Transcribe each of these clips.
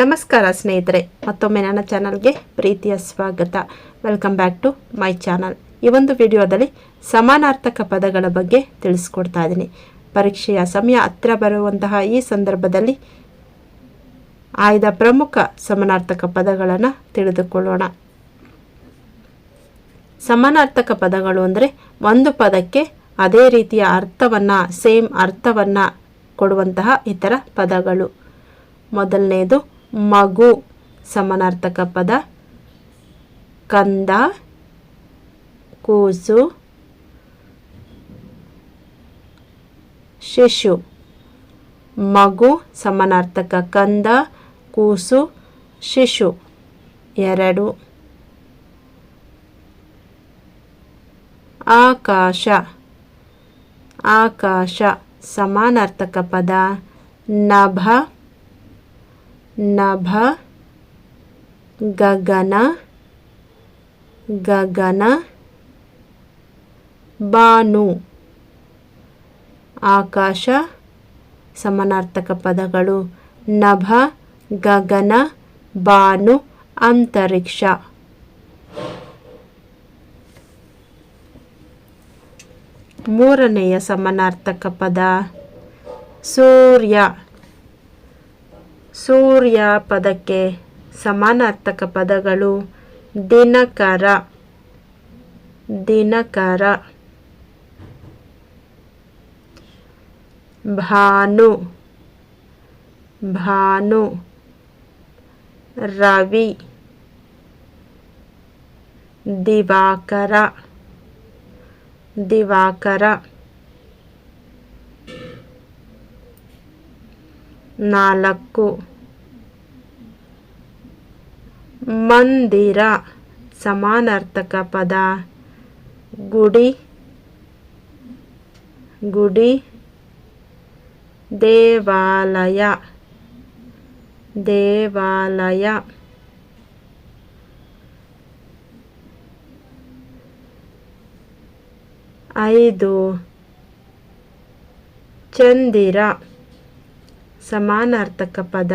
ನಮಸ್ಕಾರ ಸ್ನೇಹಿತರೆ, ಮತ್ತೊಮ್ಮೆ ನನ್ನ ಚಾನಲ್ಗೆ ಪ್ರೀತಿಯ ಸ್ವಾಗತ. Welcome back to my channel ಈ ಒಂದು ವಿಡಿಯೋದಲ್ಲಿ ಸಮಾನಾರ್ಥಕ ಪದಗಳ ಬಗ್ಗೆ ತಿಳಿಸ್ಕೊಡ್ತಾ ಇದ್ದೀನಿ. ಪರೀಕ್ಷೆಯ ಸಮಯ ಹತ್ತಿರ ಬರುವಂತಹ ಈ ಸಂದರ್ಭದಲ್ಲಿ ಆಯ್ದ ಪ್ರಮುಖ ಸಮಾನಾರ್ಥಕ ಪದಗಳನ್ನು ತಿಳಿದುಕೊಳ್ಳೋಣ. ಸಮಾನಾರ್ಥಕ ಪದಗಳು ಅಂದರೆ ಒಂದು ಪದಕ್ಕೆ ಅದೇ ರೀತಿಯ ಅರ್ಥವನ್ನು ಸೇಮ್ ಅರ್ಥವನ್ನು ಕೊಡುವಂತಹ ಇತರ ಪದಗಳು. ಮೊದಲನೆಯದು ಮಗು ಸಮಾನಾರ್ಥಕ ಪದ. ಕಂದ, ಕೂಸು, ಶಿಶು. ಮಗು ಸಮಾನಾರ್ಥಕ ಕಂದ, ಕೂಸು, ಶಿಶು. ಎರಡು. ಆಕಾಶ. ಆಕಾಶ ಸಮಾನಾರ್ಥಕ ಪದ. ನಭ. ನಭ, ಗಗನ ಗಗನ, ಬಾನು. ಆಕಾಶ, ಸಮನಾರ್ಥಕ ಪದಗಳು ನಭ, ಗಗನ, ಬಾನು, ಅಂತರಿಕ್ಷ. ಮೂರನೆಯ ಸಮನಾರ್ಥಕ ಪದ ಸೂರ್ಯ. ಸೂರ್ಯ ಪದಕ್ಕೆ ಸಮಾನಾರ್ಥಕ ಪದಗಳು ದಿನಕರ ದಿನಕರ. ಭಾನು ಭಾನು. ರವಿ ದಿವಾಕರ ದಿವಾಕರ. ನಾಲ್ಕು ಮಂದಿರ ಸಮಾನಾರ್ಥಕ ಪದ ಗುಡಿ ಗುಡಿ ದೇವಾಲಯ ದೇವಾಲಯ ಐದು ಚಂದಿರ ಸಮಾನಾರ್ಥಕ ಪದ.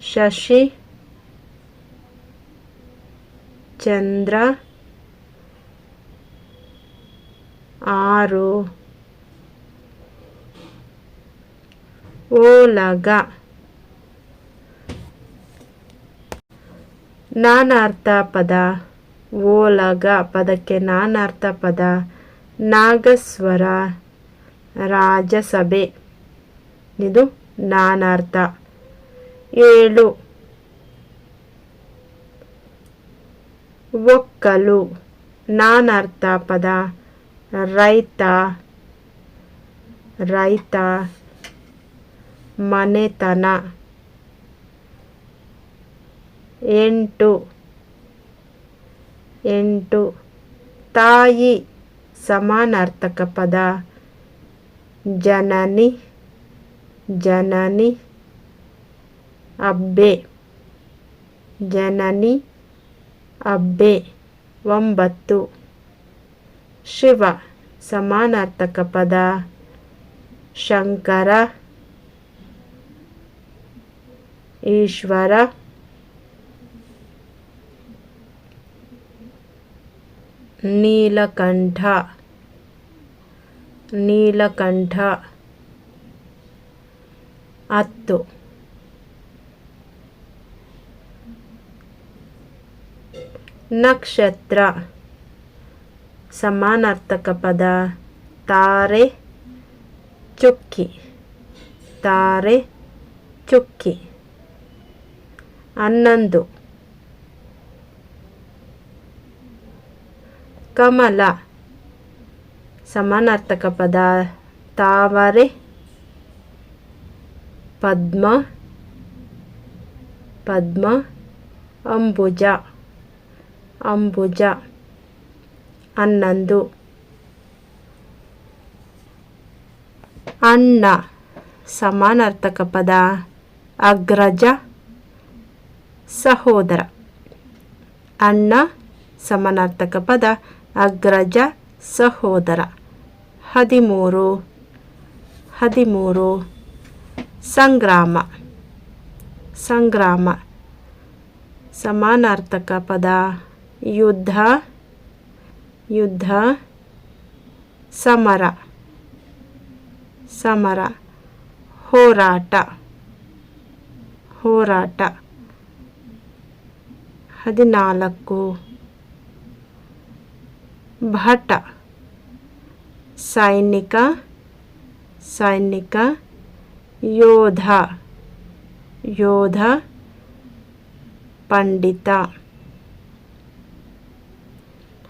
ಶಶಿ ಚಂದ್ರ ಆರು. ಓಲಗ. ನಾನಾರ್ಥ ಪದ. ಓಲಗ ಪದಕ್ಕೆ ನಾನಾರ್ಥ ಪದ. ನಾಗಸ್ವರ ರಾಜಸಭೆ. ಇದು ನಾನಾರ್ಥ ಏಳು ಒಕ್ಕಲು ನಾನಾರ್ಥ ಪದ ರೈತ ರೈತ ಮನೆತನ ಎಂಟು ಎಂಟು ತಾಯಿ ಸಮಾನಾರ್ಥಕ ಪದ ಜನನಿ ಜನನಿ ಅಬ್ಬೆ. ಜನನಿ ಅಬ್ಬೆ ಒಂಬತ್ತು. ಶಿವ ಸಮಾನಾರ್ಥಕ ಪದ. ಶಂಕರ ಈಶ್ವರ ನೀಲಕಂಠ. ನೀಲಕಂಠ ಹತ್ತು. ನಕ್ಷತ್ರ. ಸಮಾನಾರ್ಥಕ ಪದ. ತಾರೆ ಚುಕ್ಕಿ. ತಾರೆ ಚುಕ್ಕಿ. ಹನ್ನೊಂದು. ಕಮಲ. ಸಮಾನಾರ್ಥಕ ಪದ. ತಾವರೆ ಪದ್ಮ ಪದ್ಮ, ಅಂಬುಜ ಅಂಬುಜ, ಹನ್ನೊಂದು. ಅಣ್ಣ ಸಮಾನಾರ್ಥಕ ಪದ, ಅಗ್ರಜ, ಸಹೋದರ. ಅಣ್ಣ ಸಮಾನಾರ್ಥಕ ಪದ, ಅಗ್ರಜ, ಸಹೋದರ. ಹದಿಮೂರು ಹದಿಮೂರು. ಸಂಗ್ರಾಮ. ಸಂಗ್ರಾಮ. ಸಮಾನಾರ್ಥಕ ಪದ. ಯುದ್ಧ. ಯುದ್ಧ. ಸಮರ. ಸಮರ. ಹೋರಾಟ. ಹೋರಾಟ. ಹದಿನಾಲ್ಕು. ಭಟ. ಸೈನಿಕ. ಸೈನಿಕ. ಯೋಧ. ಯೋಧ ಪಂಡಿತ.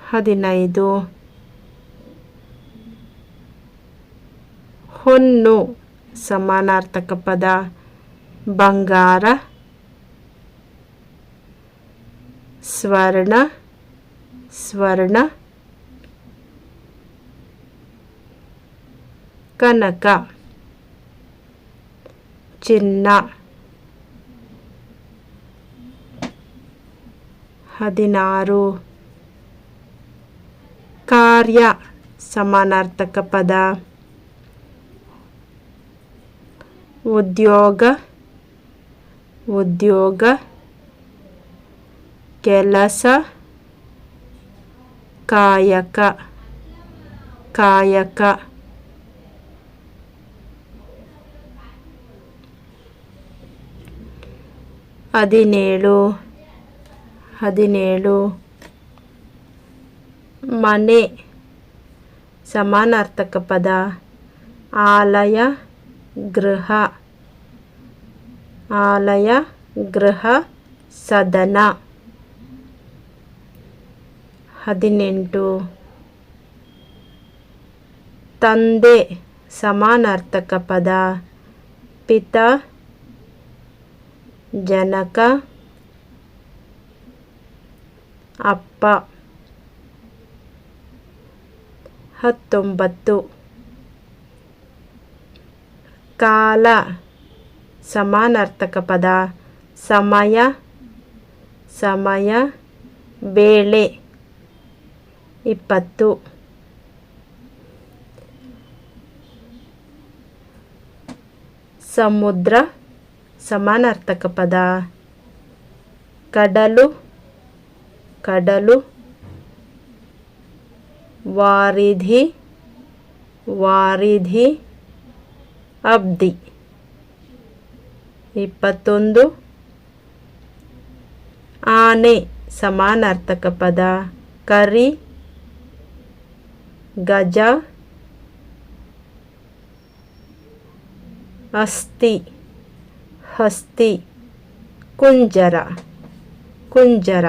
ಹದಿನೈದು. ಹೊನ್ನು ಸಮಾನಾರ್ಥಕ ಪದ. ಬಂಗಾರ. ಸ್ವರ್ಣ. ಸ್ವರ್ಣ. ಕನಕ. ಚಿನ್ನ ಹದಿನಾರು. ಕಾರ್ಯ ಸಮಾನಾರ್ಥಕ ಪದ. ಉದ್ಯೋಗ. ಉದ್ಯೋಗ. ಕೆಲಸ. ಕಾಯಕ. ಕಾಯಕ. ಹದಿನೇಳು ಹದಿನೇಳು. ಮನೆ, ಸಮಾನಾರ್ಥಕ ಪದ. ಆಲಯ, ಗೃಹ. ಆಲಯ, ಗೃಹ, ಸದನ. ಹದಿನೆಂಟು. ತಂದೆ, ಸಮಾನಾರ್ಥಕ ಪದ. ಪಿತ ಜನಕ ಅಪ್ಪ. ಹತ್ತೊಂಬತ್ತು. ಕಾಲ ಸಮಾನಾರ್ಥಕ ಪದ ಸಮಯ ಸಮಯ ಬೇಳೆ ಇಪ್ಪತ್ತು. ಸಮುದ್ರ ಸಮಾನಾರ್ಥಕ ಪದ ಕಡಲು ಕಡಲು ವಾರಿಧಿ ವಾರಿಧಿ ಅಬ್ದಿ ಇಪ್ಪತ್ತೊಂದು ಆನೆ ಸಮಾನಾರ್ಥಕ ಪದ ಕರಿ ಗಜ ಅಸ್ಥಿ ಹಸ್ತಿ ಕುಂಜರ ಕುಂಜರ.